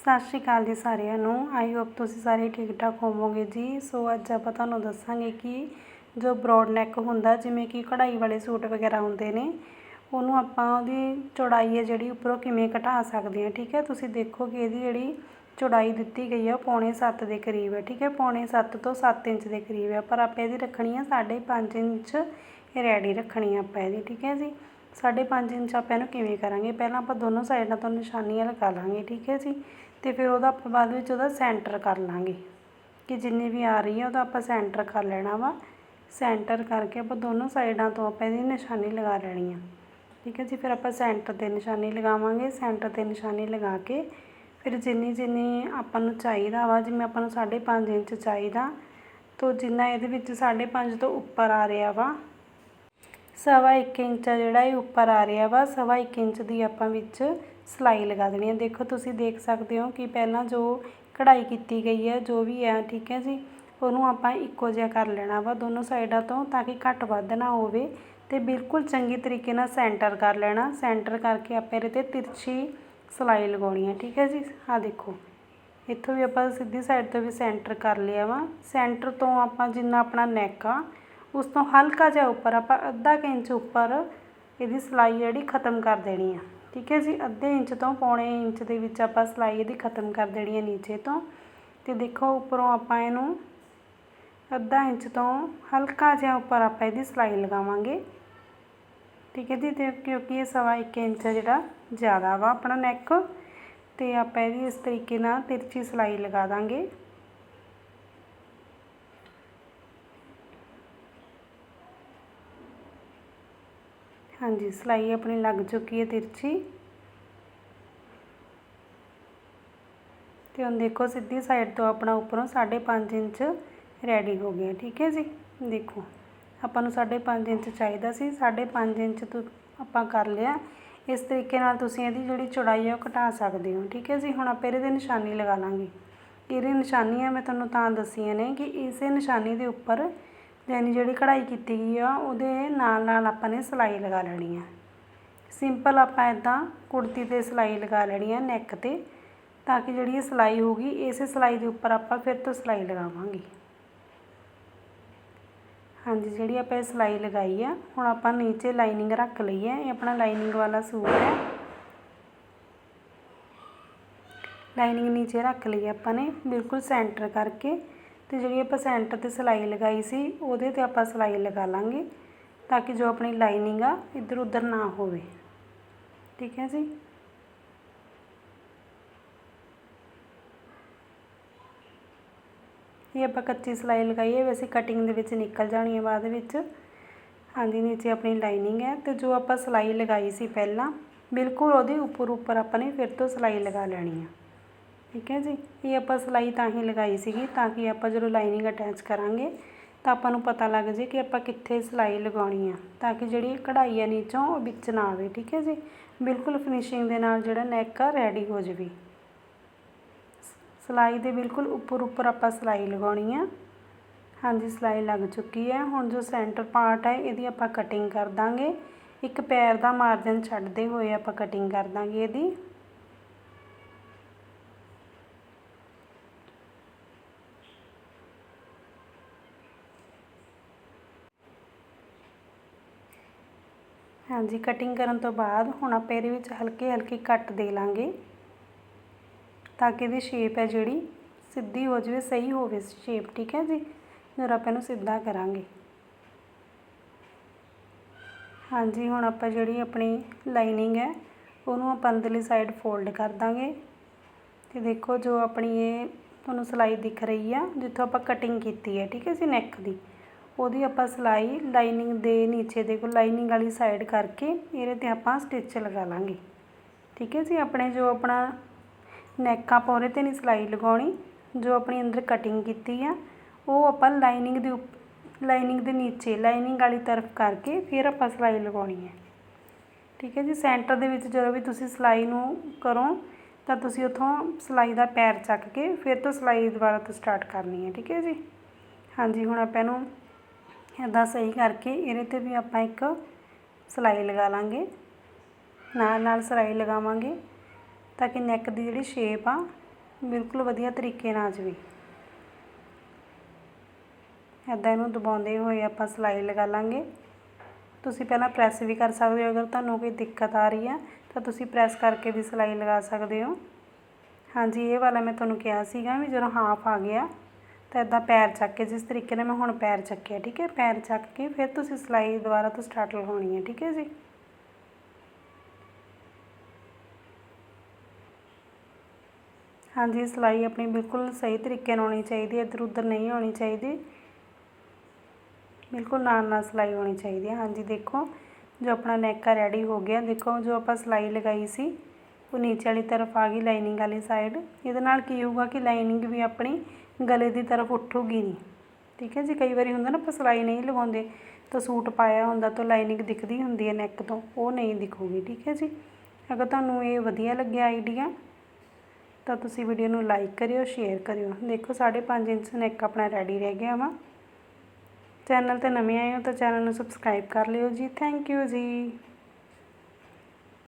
ਸਤਿ ਸ਼੍ਰੀ ਅਕਾਲ ਜੀ ਸਾਰਿਆਂ ਨੂੰ। ਆਈ ਹੋਪ ਤੁਸੀਂ ਸਾਰੇ ਠੀਕ ਠਾਕ ਹੋਵੋਗੇ ਜੀ। ਸੋ ਅੱਜ ਆਪਾਂ ਤੁਹਾਨੂੰ ਦੱਸਾਂਗੇ ਕਿ ਜੋ ਬਰੋਡ ਨੈਕ ਹੁੰਦਾ, ਜਿਵੇਂ ਕਿ ਕਢਾਈ ਵਾਲੇ ਸੂਟ ਵਗੈਰਾ ਹੁੰਦੇ ਨੇ, ਉਹਨੂੰ ਆਪਾਂ ਉਹਦੀ ਚੌੜਾਈ ਹੈ ਜਿਹੜੀ ਉੱਪਰੋਂ ਕਿਵੇਂ ਘਟਾ ਸਕਦੇ ਹਾਂ, ਠੀਕ ਹੈ? ਤੁਸੀਂ ਦੇਖੋ ਕਿ ਇਹਦੀ ਜਿਹੜੀ ਚੌੜਾਈ ਦਿੱਤੀ ਗਈ ਹੈ, ਉਹ ਪੌਣੇ 7 ਦੇ ਕਰੀਬ ਹੈ, ਠੀਕ ਹੈ? ਪੌਣੇ 7 ਤੋਂ 7 ਇੰਚ ਦੇ ਕਰੀਬ ਹੈ। ਪਰ ਆਪਾਂ ਇਹਦੀ ਰੱਖਣੀ ਹੈ 5.5 ਇੰਚ। ਰੈਡੀ ਰੱਖਣੀ ਆ ਆਪਾਂ ਇਹਦੀ, ਠੀਕ ਹੈ ਜੀ? 5.5 ਇੰਚ ਆਪਾਂ ਇਹਨੂੰ ਕਿਵੇਂ ਕਰਾਂਗੇ? ਪਹਿਲਾਂ ਆਪਾਂ ਦੋਨੋਂ ਸਾਈਡਾਂ ਤੋਂ ਨਿਸ਼ਾਨੀਆਂ ਲਗਾ ਲਾਂਗੇ, ਠੀਕ ਹੈ ਜੀ? ਅਤੇ ਫਿਰ ਉਹਦਾ ਆਪਾਂ ਬਾਅਦ ਵਿੱਚ ਉਹਦਾ ਸੈਂਟਰ ਕਰ ਲਾਂਗੇ। ਕਿ ਜਿੰਨੀ ਵੀ ਆ ਰਹੀ ਹੈ, ਉਹਦਾ ਆਪਾਂ ਸੈਂਟਰ ਕਰ ਲੈਣਾ ਵਾ। ਸੈਂਟਰ ਕਰਕੇ ਆਪਾਂ ਦੋਨੋਂ ਸਾਈਡਾਂ ਤੋਂ ਆਪਾਂ ਇਹਦੀ ਨਿਸ਼ਾਨੀ ਲਗਾ ਲੈਣੀ ਆ। ਠੀਕ ਹੈ ਜੀ, ਫਿਰ ਆਪਾਂ ਸੈਂਟਰ 'ਤੇ ਨਿਸ਼ਾਨੀ ਲਗਾਵਾਂਗੇ। ਸੈਂਟਰ 'ਤੇ ਨਿਸ਼ਾਨੀ ਲਗਾ ਕੇ ਫਿਰ ਜਿੰਨੀ ਜਿੰਨੀ ਆਪਾਂ ਨੂੰ ਚਾਹੀਦਾ ਵਾ, ਜਿਵੇਂ ਆਪਾਂ ਨੂੰ 5.5 ਇੰਚ ਚਾਹੀਦਾ, ਤੋਂ ਜਿੰਨਾ ਇਹਦੇ ਵਿੱਚ 5.5 ਤੋਂ ਉੱਪਰ ਆ ਰਿਹਾ ਵਾ ਸਵਾ ਇੱਕ ਇੰਚ ਆ ਜਿਹੜਾ ਇਹ ਉੱਪਰ ਆ ਰਿਹਾ ਵਾ, ਸਵਾ ਇੱਕ ਇੰਚ ਦੀ ਆਪਾਂ ਵਿੱਚ ਸਿਲਾਈ ਲਗਾ ਦੇਣੀ ਹੈ ਦੇਖੋ ਤੁਸੀਂ ਦੇਖ ਸਕਦੇ ਹੋ ਕਿ ਪਹਿਲਾਂ ਜੋ ਕਢਾਈ ਕੀਤੀ ਗਈ ਹੈ ਜੋ ਵੀ ਹੈ ਠੀਕ ਹੈ ਜੀ, ਉਹਨੂੰ ਆਪਾਂ ਇੱਕੋ ਜਿਹਾ ਕਰ ਲੈਣਾ ਵਾ ਦੋਨੋਂ ਸਾਈਡਾਂ ਤੋਂ ਤਾਂ ਕਿ ਘੱਟ ਵੱਧ ਨਾ ਹੋਵੇ ਤੇ ਬਿਲਕੁਲ ਚੰਗੀ ਤਰੀਕੇ ਨਾਲ ਸੈਂਟਰ ਕਰ ਲੈਣਾ। ਸੈਂਟਰ ਕਰਕੇ ਆਪਾਂ ਇਹਦੇ ਤੇ ਤਿਰਛੀ ਸਿਲਾਈ ਲਗਾਉਣੀ ਹੈ ਠੀਕ ਹੈ ਜੀ। ਆਹ ਦੇਖੋ, ਇੱਥੋਂ ਵੀ ਆਪਾਂ ਸਿੱਧੀ ਸਾਈਡ ਤੋਂ ਵੀ ਸੈਂਟਰ ਕਰ ਲਿਆ ਵਾ। ਸੈਂਟਰ ਤੋਂ ਆਪਾਂ ਜਿੰਨਾ ਆਪਣਾ ਨੈਕ ਆ ਉਸ ਤੋਂ ਹਲਕਾ ਜਿਹਾ ਉੱਪਰ, ਆਪਾਂ ਅੱਧਾ ਕੁ ਇੰਚ ਉੱਪਰ ਇਹਦੀ ਸਿਲਾਈ ਜਿਹੜੀ ਖਤਮ ਕਰ ਦੇਣੀ ਆ। ਠੀਕ ਹੈ ਜੀ? ਅੱਧੇ ਇੰਚ ਤੋਂ ਪੌਣੇ ਇੰਚ ਦੇ ਵਿੱਚ ਆਪਾਂ ਸਿਲਾਈ ਇਹਦੀ ਖਤਮ ਕਰ ਦੇਣੀ ਹੈ ਨੀਚੇ ਤੋਂ। ਤੇ ਦੇਖੋ, ਉੱਪਰੋਂ ਆਪਾਂ ਇਹਨੂੰ ਅੱਧਾ ਇੰਚ ਤੋਂ ਹਲਕਾ ਜਿਹਾ ਉੱਪਰ ਆਪਾਂ ਇਹਦੀ ਸਿਲਾਈ ਲਗਾਵਾਂਗੇ। ਠੀਕ ਹੈ ਜੀ? ਤੇ ਕਿਉਂਕਿ ਇਹ ਸਵਾ ਇੱਕ ਇੰਚ ਜਿਹੜਾ, ਜ਼ਿਆਦਾ ਵਾ ਆਪਣਾ ਨੈਕ ਤੇ ਆਪਾਂ ਇਹਦੀ ਇਸ ਤਰੀਕੇ ਨਾਲ ਤਿਰਛੀ ਸਿਲਾਈ ਲਗਾ ਦਾਂਗੇ। ਹਾਂਜੀ, ਸਿਲਾਈ ਆਪਣੀ ਲੱਗ ਚੁੱਕੀ ਹੈ ਤਿਰਛੀ। ਤੇ ਹੁਣ ਦੇਖੋ ਸਿੱਧੀ ਸਾਈਡ ਤੋਂ ਆਪਣਾ ਉੱਪਰੋਂ 5.5 ਇੰਚ ਰੈਡੀ ਹੋ ਗਿਆ, ਠੀਕ ਹੈ ਜੀ? ਦੇਖੋ, ਆਪਾਂ ਨੂੰ 5.5 ਇੰਚ ਚਾਹੀਦਾ ਸੀ 5.5 ਇੰਚ ਤੋਂ ਆਪਾਂ ਕਰ ਲਿਆ। ਇਸ ਤਰੀਕੇ ਨਾਲ ਤੁਸੀਂ ਇਹਦੀ ਜਿਹੜੀ ਚੌੜਾਈ ਹੈ ਉਹ ਘਟਾ ਸਕਦੇ ਹੋ, ਠੀਕ ਹੈ ਜੀ? ਹੁਣ ਆਪਾਂ ਇਹਦੇ ਨਿਸ਼ਾਨੀ ਲਗਾ ਲਾਂਗੇ। ਇਹਦੀ ਨਿਸ਼ਾਨੀਆਂ ਮੈਂ ਤੁਹਾਨੂੰ ਤਾਂ ਦੱਸੀਆਂ ਨੇ ਕਿ ਇਸੇ ਨਿਸ਼ਾਨੀ ਦੇ ਉੱਪਰ ਯਾਨੀ ਜਿਹੜੀ ਕਢਾਈ ਕੀਤੀ ਗਈ ਆ, ਉਹਦੇ ਨਾਲ ਨਾਲ ਆਪਾਂ ਨੇ ਸਿਲਾਈ ਲਗਾ ਲੈਣੀ ਆ। ਸਿੰਪਲ ਆਪਾਂ ਇੱਦਾਂ ਕੁੜਤੀ ਤੇ ਸਿਲਾਈ ਲਗਾ ਲੈਣੀ ਆ ਨੈਕ ਤੇ, ਤਾਂ ਕਿ ਜਿਹੜੀ ਇਹ ਸਿਲਾਈ ਹੋਊਗੀ, ਇਸੇ ਸਿਲਾਈ ਦੇ ਉੱਪਰ ਆਪਾਂ ਫਿਰ ਤੋਂ ਸਿਲਾਈ ਲਗਾਵਾਂਗੇ। ਹਾਂਜੀ, ਜਿਹੜੀ ਆਪਾਂ ਇਹ ਸਿਲਾਈ ਲਗਾਈ ਆ, ਹੁਣ ਆਪਾਂ ਨੀਚੇ ਲਾਈਨਿੰਗ ਰੱਖ ਲਈ ਹੈ ਇਹ ਆਪਣਾ ਲਾਈਨਿੰਗ ਵਾਲਾ ਸੂਟ ਹੈ ਲਾਈਨਿੰਗ ਨੀਚੇ ਰੱਖ ਲਈ ਆਪਾਂ ਨੇ, ਬਿਲਕੁਲ ਸੈਂਟਰ ਕਰਕੇ। ਅਤੇ ਜਿਹੜੀ ਆਪਾਂ ਸੈਂਟਰ ਤੇ ਸਿਲਾਈ ਲਗਾਈ ਸੀ, ਉਹਦੇ ਤੇ ਆਪਾਂ ਸਿਲਾਈ ਲਗਾ ਲਵਾਂਗੇ ਤਾਂ ਕਿ ਜੋ ਆਪਣੀ ਲਾਈਨਿੰਗ ਆ ਇੱਧਰ ਉੱਧਰ ਨਾ ਹੋਵੇ। ਠੀਕ ਹੈ ਜੀ? ਇਹ ਆਪਾਂ ਕੱਚੀ ਸਿਲਾਈ ਲਗਾਈ ਹੈ, ਵੈਸੇ ਕਟਿੰਗ ਦੇ ਵਿੱਚ ਨਿਕਲ ਜਾਣੀ ਹੈ ਬਾਅਦ ਵਿੱਚ। ਹਾਂਜੀ, ਨੀਚੇ ਆਪਣੀ ਲਾਈਨਿੰਗ ਹੈ ਤੇ ਜੋ ਆਪਾਂ ਸਿਲਾਈ ਲਗਾਈ ਸੀ ਪਹਿਲਾਂ, ਬਿਲਕੁਲ ਉਹਦੇ ਉੱਪਰ ਉੱਪਰ ਆਪਾਂ ਨੇ ਫਿਰ ਤੋਂ ਸਿਲਾਈ ਲਗਾ ਲੈਣੀ ਆ। ਠੀਕ ਹੈ ਜੀ? ਇਹ ਆਪਾਂ ਸਿਲਾਈ ਤਾਂ ਹੀ ਲਗਾਈ ਸੀਗੀ ਤਾਂ ਕਿ ਆਪਾਂ ਜਦੋਂ ਲਾਈਨਿੰਗ ਅਟੈਚ ਕਰਾਂਗੇ ਤਾਂ ਆਪਾਂ ਨੂੰ ਪਤਾ ਲੱਗ ਜੇ ਕਿ ਆਪਾਂ ਕਿੱਥੇ ਸਿਲਾਈ ਲਗਾਉਣੀ ਆ, ਤਾਂ ਕਿ ਜਿਹੜੀ ਕਢਾਈ ਆ ਨੀਚੋਂ ਉਹ ਵਿੱਚ ਨਾ ਆਵੇ, ਠੀਕ ਹੈ ਜੀ? ਬਿਲਕੁਲ ਫਿਨਿਸ਼ਿੰਗ ਦੇ ਨਾਲ ਜਿਹੜਾ ਨੈਕ ਆ ਰੈਡੀ ਹੋ ਜਾਵੇ। ਸਿਲਾਈ ਦੇ ਬਿਲਕੁਲ ਉੱਪਰ ਉੱਪਰ ਆਪਾਂ ਸਿਲਾਈ ਲਗਾਉਣੀ ਆ। ਹਾਂਜੀ, ਸਿਲਾਈ ਲੱਗ ਚੁੱਕੀ ਹੈ। ਹੁਣ ਜੋ ਸੈਂਟਰ ਪਾਰਟ ਹੈ, ਇਹਦੀ ਆਪਾਂ ਕਟਿੰਗ ਕਰ ਦਾਂਗੇ। ਇੱਕ ਪੈਰ ਦਾ ਮਾਰਜਨ ਛੱਡਦੇ ਹੋਏ ਆਪਾਂ ਕਟਿੰਗ ਕਰ ਦਾਂਗੇ ਇਹਦੀ। ਹਾਂਜੀ ਕਟਿੰਗ ਕਰਨ ਤੋਂ ਬਾਅਦ ਹੁਣ ਆਪਾਂ ਇਹਦੇ ਵਿੱਚ ਹਲਕੇ ਹਲਕੇ ਕੱਟ ਦੇ ਲਾਂਗੇ ਤਾਂ ਕਿ ਇਹਦੀ ਸ਼ੇਪ ਹੈ ਜਿਹੜੀ ਸਿੱਧੀ ਹੋ ਜਾਵੇ, ਸਹੀ ਹੋਵੇ ਸ਼ੇਪ ਠੀਕ ਹੈ ਜੀ? ਜਦੋਂ ਆਪਾਂ ਇਹਨੂੰ ਸਿੱਧਾ ਕਰਾਂਗੇ। ਹਾਂਜੀ, ਹੁਣ ਆਪਾਂ ਜਿਹੜੀ ਆਪਣੀ ਲਾਈਨਿੰਗ ਹੈ, ਉਹਨੂੰ ਆਪਾਂ ਅੰਦਰਲੀ ਸਾਈਡ ਫੋਲਡ ਕਰ ਦਾਂਗੇ। ਤੇ ਦੇਖੋ ਜੋ ਆਪਣੀ ਇਹ ਤੁਹਾਨੂੰ ਸਿਲਾਈ ਦਿਖ ਰਹੀ ਆ, ਜਿੱਥੋਂ ਆਪਾਂ ਕਟਿੰਗ ਕੀਤੀ ਹੈ, ਠੀਕ ਹੈ ਜੀ ਨੈਕ ਦੀ। ਉਹਦੀ ਆਪਾਂ ਸਿਲਾਈ ਲਾਈਨਿੰਗ ਦੇ ਨੀਚੇ ਦੇ ਕੋਲ ਲਾਈਨਿੰਗ ਵਾਲੀ ਸਾਈਡ ਕਰਕੇ ਇਹਦੇ ਤੇ ਆਪਾਂ ਸਟਿਚ ਲਗਾ ਲਾਂਗੇ। ਠੀਕ ਹੈ ਜੀ, ਆਪਣੇ ਜੋ ਆਪਣਾ ਨੈਕ ਆਪਾਂ ਉਹਦੇ 'ਤੇ ਨਹੀਂ ਸਿਲਾਈ ਲਗਾਉਣੀ। ਜੋ ਆਪਣੀ ਅੰਦਰ ਕਟਿੰਗ ਕੀਤੀ ਆ, ਉਹ ਆਪਾਂ ਲਾਈਨਿੰਗ ਦੇ ਲਾਈਨਿੰਗ ਦੇ ਨੀਚੇ, ਲਾਈਨਿੰਗ ਵਾਲੀ ਤਰਫ ਕਰਕੇ ਫਿਰ ਆਪਾਂ ਸਿਲਾਈ ਲਗਾਉਣੀ ਹੈ। ਠੀਕ ਹੈ ਜੀ ਸੈਂਟਰ ਦੇ ਵਿੱਚ ਜਦੋਂ ਵੀ ਤੁਸੀਂ ਸਿਲਾਈ ਨੂੰ ਕਰੋ, ਤਾਂ ਤੁਸੀਂ ਉੱਥੋਂ ਸਿਲਾਈ ਦਾ ਪੈਰ ਚੱਕ ਕੇ ਫਿਰ ਤੋਂ ਸਿਲਾਈ ਦੁਬਾਰਾ ਤੋਂ ਸਟਾਰਟ ਕਰਨੀ ਹੈ। ਠੀਕ ਹੈ ਜੀ? ਹਾਂਜੀ, ਹੁਣ ਆਪਾਂ ਇਹਨੂੰ ਇੱਦਾਂ ਸਹੀ ਕਰਕੇ ਇਹਦੇ 'ਤੇ ਵੀ ਆਪਾਂ ਇੱਕ ਸਿਲਾਈ ਲਗਾ ਲਾਂਗੇ। ਨਾਲ ਨਾਲ ਸਿਲਾਈ ਲਗਾਵਾਂਗੇ ਤਾਂ ਕਿ ਨੈਕ ਦੀ ਜਿਹੜੀ ਸ਼ੇਪ ਆ, ਬਿਲਕੁਲ ਵਧੀਆ ਤਰੀਕੇ ਨਾਲ ਆ ਜਾਵੇ। ਇੱਦਾਂ ਇਹਨੂੰ ਦਬਾਉਂਦੇ ਹੋਏ ਆਪਾਂ ਸਿਲਾਈ ਲਗਾ ਲਾਂਗੇ। ਤੁਸੀਂ ਪਹਿਲਾਂ ਪ੍ਰੈਸ ਵੀ ਕਰ ਸਕਦੇ ਹੋ, ਅਗਰ ਤੁਹਾਨੂੰ ਕੋਈ ਦਿੱਕਤ ਆ ਰਹੀ ਆ, ਤਾਂ ਤੁਸੀਂ ਪ੍ਰੈਸ ਕਰਕੇ ਵੀ ਸਿਲਾਈ ਲਗਾ ਸਕਦੇ ਹੋ। ਹਾਂਜੀ, ਇਹ ਵਾਲਾ ਮੈਂ ਤੁਹਾਨੂੰ ਕਿਹਾ ਸੀਗਾ ਵੀ ਜਦੋਂ ਹਾਫ ਆ ਗਿਆ ਤਾਂ ਇੱਦਾਂ ਪੈਰ ਚੱਕ ਕੇ, ਜਿਸ ਤਰੀਕੇ ਨਾਲ ਮੈਂ ਹੁਣ ਪੈਰ ਚੱਕਿਆ, ਠੀਕ ਹੈ? ਪੈਰ ਚੱਕ ਕੇ ਫਿਰ ਤੁਸੀਂ ਸਿਲਾਈ ਦੁਬਾਰਾ ਤੋਂ ਸਟਾਰਟ ਲਗਾਉਣੀ ਹੈ, ਠੀਕ ਹੈ ਜੀ? ਹਾਂਜੀ, ਸਿਲਾਈ ਆਪਣੀ ਬਿਲਕੁਲ ਸਹੀ ਤਰੀਕੇ ਨਾਲ ਹੋਣੀ ਚਾਹੀਦੀ ਹੈ, ਇੱਧਰ ਉੱਧਰ ਨਹੀਂ ਹੋਣੀ ਚਾਹੀਦੀ। ਬਿਲਕੁਲ ਨਾਲ ਨਾਲ ਸਿਲਾਈ ਹੋਣੀ ਚਾਹੀਦੀ ਹੈ। ਹਾਂਜੀ, ਦੇਖੋ, ਜੋ ਆਪਣਾ ਨੈਕ ਆ ਰੈਡੀ ਹੋ ਗਿਆ, ਦੇਖੋ, ਜੋ ਆਪਾਂ ਸਿਲਾਈ ਲਗਾਈ ਸੀ, ਉਹ ਨੀਚੇ ਵਾਲੀ ਤਰਫ ਆ ਗਈ ਲਾਈਨਿੰਗ ਵਾਲੀ ਸਾਈਡ ਇਹਦੇ ਨਾਲ ਕੀ ਹੋਊਗਾ ਕਿ ਲਾਈਨਿੰਗ ਵੀ ਆਪਣੀ ਗਲੇ ਦੀ ਤਰਫ ਉੱਠੂਗੀ ਨਹੀਂ। ਠੀਕ ਹੈ ਜੀ, ਕਈ ਵਾਰੀ ਹੁੰਦਾ ਨਾ ਆਪਾਂ ਸਿਲਾਈ ਨਹੀਂ ਲਗਾਉਂਦੇ ਤਾਂ ਸੂਟ ਪਾਇਆ ਹੁੰਦਾ ਤਾਂ ਲਾਈਨਿੰਗ ਦਿਖਦੀ ਹੁੰਦੀ ਹੈ ਨੈਕ ਤੋਂ, ਉਹ ਨਹੀਂ ਦਿਖੂਗੀ। ਠੀਕ ਹੈ ਜੀ, ਅਗਰ ਤੁਹਾਨੂੰ ਇਹ ਵਧੀਆ ਲੱਗਿਆ ਆਈਡੀਆ ਤਾਂ ਤੁਸੀਂ ਵੀਡੀਓ ਨੂੰ ਲਾਈਕ ਕਰਿਓ, ਸ਼ੇਅਰ ਕਰਿਓ। ਦੇਖੋ 5.5 ਇੰਚ ਨੈਕ ਆਪਣਾ ਰੈਡੀ ਰਹਿ ਗਿਆ ਵਾ। ਚੈਨਲ ਤੇ ਨਵੇਂ ਆਏ ਹੋ ਤਾਂ ਚੈਨਲ ਨੂੰ ਸਬਸਕ੍ਰਾਈਬ ਕਰ ਲਿਓ ਜੀ। ਥੈਂਕ ਯੂ ਜੀ।